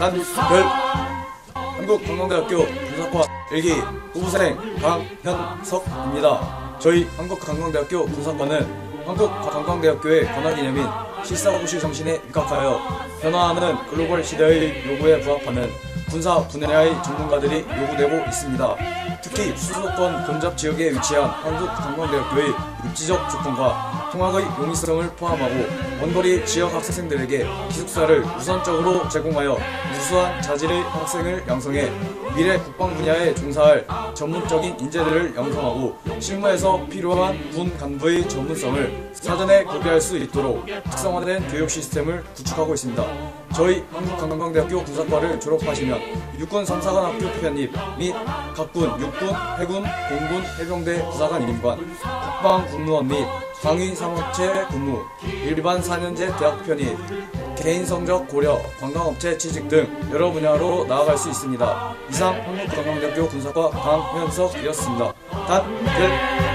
단별 한국관광대학교 군사과 1기 후보생 강현석입니다. 저희 한국관광대학교 군사과는 한국관광대학교의 권한기념인 실사고시 정신에 입각하여 변화하는 글로벌 시대의 요구에 부합하는 군사 분야의 전문가들이 요구되고 있습니다. 특히 수도권 근접 지역에 위치한 한국관광대학교의 입지적 조건과 통학의 용이성을 포함하고 원거리 지역 학생들에게 기숙사를 우선적으로 제공하여 우수한 자질의 학생을 양성해 미래 국방 분야에 종사할 전문적인 인재들을 양성하고 실무에서 필요한 군 간부의 전문성을 사전에 구비할 수 있도록 특성화된 교육 시스템을 구축하고 있습니다. 저희 한국관광대학교 군사과를 졸업하시면 육군 3사관 학교 편입 및 각군, 육군, 해군, 공군, 해병대 부사관 임관, 국방국무원 및 상위 상업체 근무, 일반 4년제 대학 편입, 개인 성적 고려, 관광업체 취직 등 여러 분야로 나아갈 수 있습니다. 이상 한국관광대학교 군사과 강현석이었습니다. 단결